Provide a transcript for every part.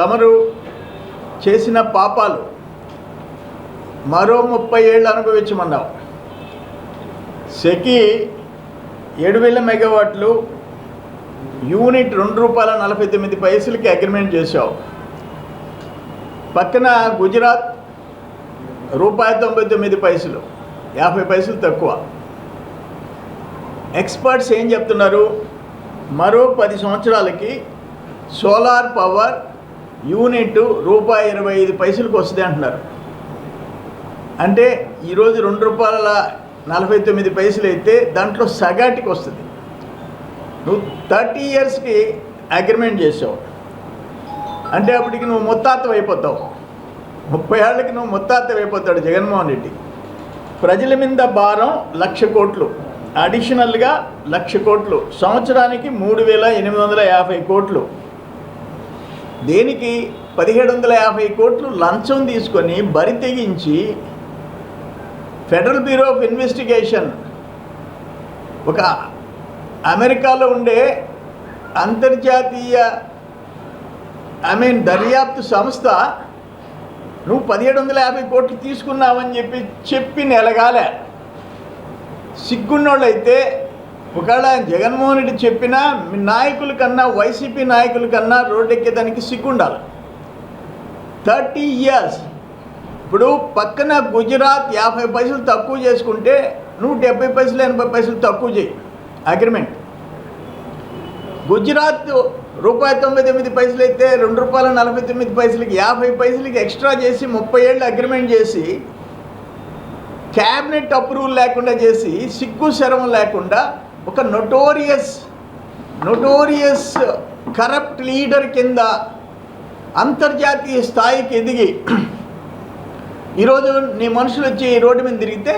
తమరు చేసిన పాపాలు మరో ముప్పై ఏళ్ళు అనుభవించమన్నావు. సెకి ఏడు వేల మెగావాట్లు యూనిట్ రెండు రూపాయల నలభై తొమ్మిది పైసలకి అగ్రిమెంట్ చేశావు. పక్కన గుజరాత్ రూపాయి తొంభై తొమ్మిది పైసలు యాభై పైసలు తక్కువ. ఎక్స్పర్ట్స్ ఏం చెప్తున్నారు? మరో పది సంవత్సరాలకి సోలార్ పవర్ యూనిట్ రూపాయి ఇరవై ఐదు పైసలకు వస్తుంది అంటున్నారు. అంటే ఈరోజు రెండు రూపాయల నలభై తొమ్మిది పైసలు అయితే దాంట్లో సగాటికి వస్తుంది. నువ్వు థర్టీ ఇయర్స్కి అగ్రిమెంట్ చేసావు. అంటే అప్పటికి నువ్వు ముత్తాతం అయిపోతావు. ముప్పై ఏళ్ళకి నువ్వు ముత్తాతం అయిపోతాడు జగన్మోహన్ రెడ్డి. ప్రజల మీద భారం లక్ష కోట్లు. అడిషనల్గా లక్ష కోట్లు. సంవత్సరానికి మూడు వేల ఎనిమిది వందల యాభై కోట్లు. దేనికి పదిహేడు వందల యాభై కోట్లు లంచం తీసుకొని బరి తెగించి ఫెడరల్ బ్యూరో ఆఫ్ ఇన్వెస్టిగేషన్ ఒక అమెరికాలో ఉండే అంతర్జాతీయ ఐ మీన్ దర్యాప్తు సంస్థ నువ్వు పదిహేడు వందల యాభై కోట్లు తీసుకున్నావని చెప్పి చెప్పి నెలగాలే. సిగ్గున్నోళ్ళైతే ఒకవేళ జగన్మోహన్ రెడ్డి చెప్పినా నాయకుల కన్నా వైసీపీ నాయకుల కన్నా రోడ్డెక్కేదానికి సిగ్గుండాలి. Thirty years. ఇప్పుడు పక్కన గుజరాత్ యాభై పైసలు తక్కువ చేసుకుంటే నువ్వు డెబ్బై పైసలు ఎనభై పైసలు తక్కువ చేయి. అగ్రిమెంట్ గుజరాత్ రూపాయి తొంభై తొమ్మిది పైసలు అయితే రెండు రూపాయల నలభై తొమ్మిది పైసలకి యాభై పైసలకి ఎక్స్ట్రా చేసి ముప్పై ఏళ్ళు అగ్రిమెంట్ చేసి క్యాబినెట్ అప్రూవల్ లేకుండా చేసి సిగ్గు శరం లేకుండా ఒక నొటోరియస్ నొటోరియస్ కరప్ట్ లీడర్ కింద అంతర్జాతీయ స్థాయికి ఎదిగి ఈరోజు నీ మనుషులు వచ్చి రోడ్డు మీద తిరిగితే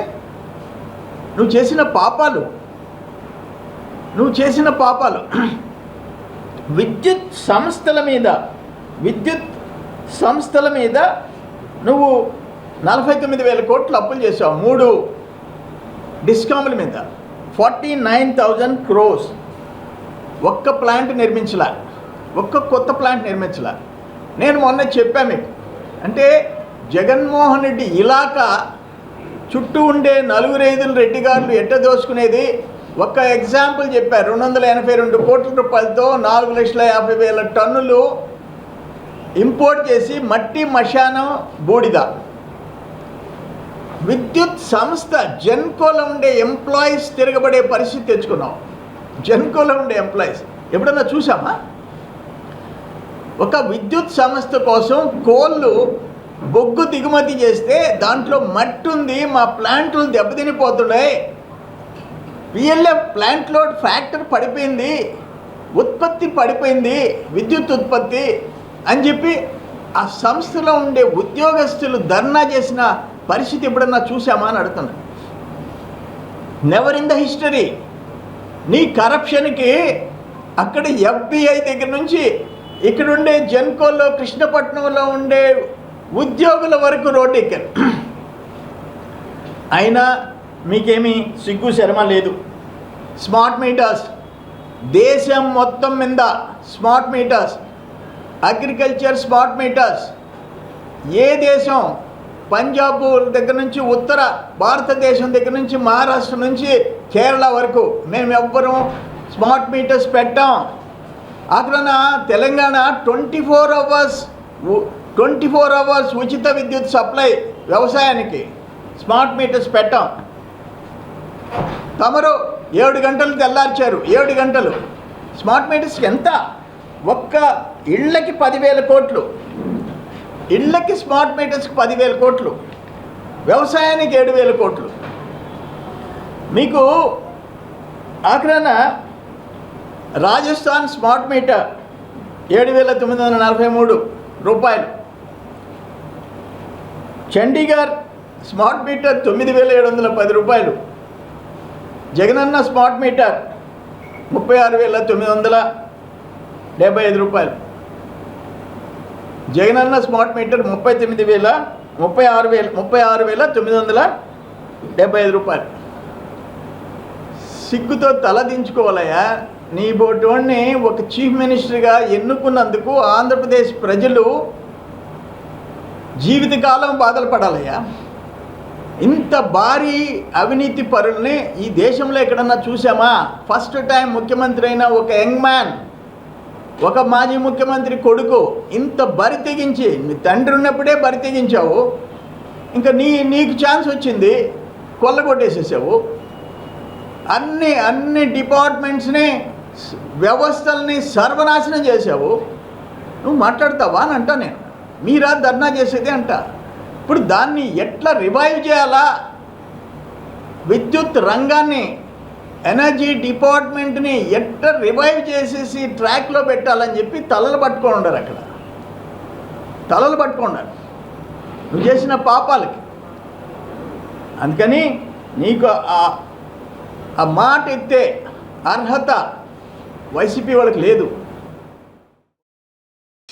నువ్వు చేసిన పాపాలు నువ్వు చేసిన పాపాలు విద్యుత్ సంస్థల మీద విద్యుత్ సంస్థల మీద నువ్వు నలభై తొమ్మిది వేల కోట్లు అప్పులు చేసావు మూడు డిస్కాముల మీద. Forty nine thousand crores. ఒక్క ప్లాంట్ నిర్మించలా. ఒక్క కొత్త ప్లాంట్ నిర్మించలా. నేను మొన్న చెప్పా మీకు. అంటే జగన్మోహన్ రెడ్డి ఇలాకా చుట్టూ ఉండే నలుగురు ఐదులు రెడ్డి గారులు ఎట్ట దోసుకునేది ఒక్క ఎగ్జాంపుల్ చెప్పారు రెండు వందల ఎనభై రెండు కోట్ల రూపాయలతో నాలుగు లక్షల యాభై వేల టన్నులు ఇంపోర్ట్ చేసి మట్టి మశానం బూడిద. విద్యుత్ సంస్థ జెన్కోలో ఉండే ఎంప్లాయీస్ తిరగబడే పరిస్థితి తెచ్చుకున్నాం. జెన్కోలో ఉండే ఎంప్లాయీస్. ఎప్పుడన్నా చూసామా ఒక విద్యుత్ సంస్థ కోసం కోళ్ళు బొగ్గు దిగుమతి చేస్తే దాంట్లో మట్టి ఉంది మా ప్లాంట్లు దెబ్బతినిపోతున్నాయి. పిఎల్ఎఫ్ ప్లాంట్ లోడ్ ఫ్యాక్టరీ పడిపోయింది ఉత్పత్తి పడిపోయింది విద్యుత్ ఉత్పత్తి అని చెప్పి ఆ సంస్థలో ఉండే ఉద్యోగస్తులు ధర్నా చేసిన పరిస్థితి ఎప్పుడన్నా చూసామా అని అడుగుతున్నా. నెవర్ ఇన్ ద హిస్టరీ నీ కరప్షన్కి అక్కడ ఎఫ్బిఐ దగ్గర నుంచి ఇక్కడ ఉండే కృష్ణపట్నంలో ఉండే ఉద్యోగుల వరకు రోడ్డు ఎక్కారు. అయినా మీకేమీ సిగ్గు శర్మ లేదు. Smart meters. దేశం మొత్తం మీద smart meters. Agriculture smart meters. ఏ దేశం పంజాబ్ దగ్గర నుంచి ఉత్తర భారతదేశం దగ్గర నుంచి మహారాష్ట్ర నుంచి కేరళ వరకు మేము ఎవ్వరం స్మార్ట్ మీటర్స్ పెట్టాం. అక్కడ Telangana twenty four hours twenty four hours ఉచిత విద్యుత్ సప్లై వ్యవసాయానికి స్మార్ట్ మీటర్స్ పెట్టాం. తమరు ఏడు గంటలు తెల్లార్చారు. ఏడు గంటలు. స్మార్ట్ మీటర్స్ ఎంత? ఒక్క ఇళ్ళకి పదివేల కోట్లు. ఇళ్ళకి స్మార్ట్ మీటర్స్కి పదివేల కోట్లు వ్యవసాయానికి ఏడు వేల కోట్లు. మీకు ఆఖరాన రాజస్థాన్ స్మార్ట్ మీటర్ ఏడు వేల తొమ్మిది వందల నలభై మూడు రూపాయలు. చండీగఢ్ స్మార్ట్ మీటర్ తొమ్మిది వేల ఏడు వందల పది రూపాయలు. జగనన్న స్మార్ట్ మీటర్ ముప్పై ఆరు వేల తొమ్మిది వందల డెబ్బై ఐదు రూపాయలు. జగనన్న స్మార్ట్ మీటర్ ముప్పై తొమ్మిది వేల ముప్పై ఆరు వేల ముప్పై ఆరు వేల తొమ్మిది వందల డెబ్బై ఐదు రూపాయలు. సిగ్గుతో తలదించుకోవాలయ్యా నీ బోటోడిని ఒక చీఫ్ మినిస్టర్గా ఎన్నుకున్నందుకు ఆంధ్రప్రదేశ్ ప్రజలు జీవితకాలం బాధలు పడాలయ్యా. ఇంత భారీ అవినీతి పరుల్ని ఈ దేశంలో ఎక్కడన్నా చూసామా ఫస్ట్ టైం ముఖ్యమంత్రి అయిన ఒక యంగ్ మ్యాన్ ఒక మాజీ ముఖ్యమంత్రి కొడుకు ఇంత బరి తెగించి నీ తండ్రి ఉన్నప్పుడే బరి తెగించావు. ఇంకా నీ నీకు ఛాన్స్ వచ్చింది కొల్లగొట్టేసేసావు. అన్ని అన్ని డిపార్ట్మెంట్స్ని వ్యవస్థల్ని సర్వనాశనం చేసావు. నువ్వు మాట్లాడతావా అని అంటా నేను. మీరా ధర్నా చేసేది అంట. ఇప్పుడు దాన్ని ఎట్లా రివైవ్ చేయాలా? విద్యుత్ రంగాన్ని ఎనర్జీ డిపార్ట్మెంట్ని ఎట్ట రివైవ్ చేసేసి ట్రాక్లో పెట్టాలని చెప్పి తలలు పట్టుకొని ఉండరు అక్కడ. తలలు పట్టుకున్నారు నువ్వు చేసిన పాపాలకి. అందుకని నీకు ఆ- ఆ మాట ఎత్తే అర్హత వైసీపీ వాళ్ళకి లేదు.